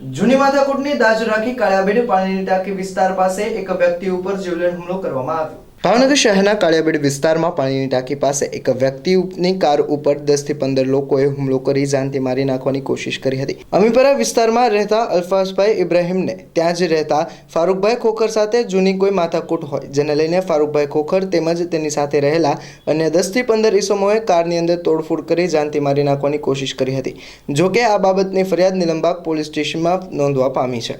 જૂની માથાકૂટની દાજ રાખી કાળિયાબેડ પાણીની ટાંકી વિસ્તાર પાસે એક વ્યક્તિ ઉપર જીવલેણ હુમલો કરવામાં આવ્યો. ભાવનગર શહેરના કાળિયાબેડ વિસ્તારમાં પાણીની ટાંકી પાસે એક વ્યક્તિની કાર ઉપર દસથી પંદર લોકોએ હુમલો કરી જાનથી મારી નાખવાની કોશિશ કરી હતી. અમીપરા વિસ્તારમાં રહેતા અલ્ફાઝભાઈ ઇબ્રાહીમને ત્યાં જ રહેતા ફારૂકભાઈ ખોખર સાથે જૂની કોઈ માથાકૂટ હોય, જેને લઈને ફારૂકભાઈ ખોખર તેમજ તેની સાથે રહેલા અન્ય દસથી પંદર ઈસમોએ કારની અંદર તોડફોડ કરી જાનથી મારી નાખવાની કોશિશ કરી હતી, જોકે આ બાબતની ફરિયાદ નિલંબાગ પોલીસ સ્ટેશનમાં નોંધવા પામી છે.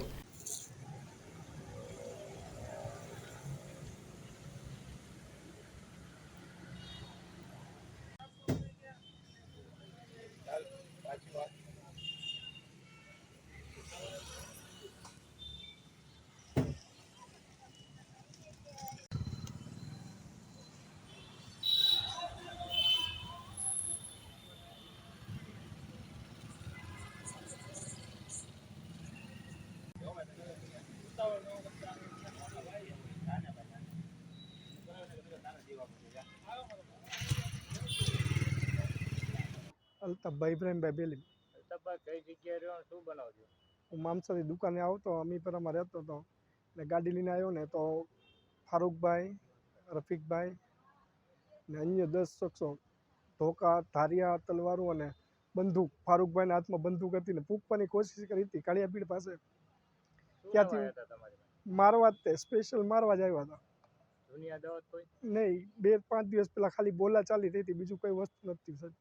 અલ્તાફભાઈ ઇબ્રાહીમભાઈ બેલી અલ્તાફભાઈ કઈ જગ્યાએ રહ્યો શું બનાવજો? હું મામસાથી દુકાને આવતો અમીપરામાં રહેતો હતો. ને ગાડી લઈને આવ્યો ને તો ફારૂકભાઈ રફીકભાઈ ને અન્ય દસ શખ્સો ધોકા ધારિયા તલવારો અને બંદૂક ફારૂકભાઈના હાથમાં બંદૂક હતી ને ફૂંકવાની કોશિશ કરી હતી કાળિયાપીડ પાસે. ત્યાંથી મારવા જ તે સ્પેશિયલ મારવા જ આવ્યા હતા. નહીં બે પાંચ દિવસ પહેલાં ખાલી બોલા ચાલી રહી હતી બીજું કોઈ વસ્તુ નથી સાહેબ.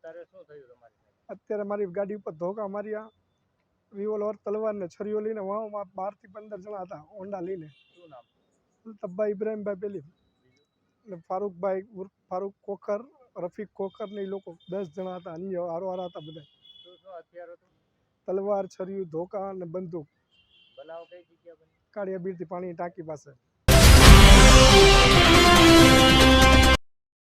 અત્યારે શું થયું તમારી અત્યારે મારી ગાડી ઉપર ધોકા માર્યા. રિવોલ્વર તલવાર ને છરીઓ લઈને વાવમાં બારથી પંદર જણા હતા હોન્ડા લઈને. શું નામ? અલ્તાફભાઈ ઇબ્રાહીમભાઈ પેલી. ને ફારૂકભાઈ ઉર્ફ ફારૂક કોખર રફીક કોખર ને એ લોકો દસ જણા હતા અન્ય હારો હારા હતા બધા. શું શું હથિયાર હતું? તલવાર છરીયું ધોકા અને બંદૂક. બનાવ કઈ જગ્યા બની? કાળિયા બીરથી પાણી ટાંકી પાસે.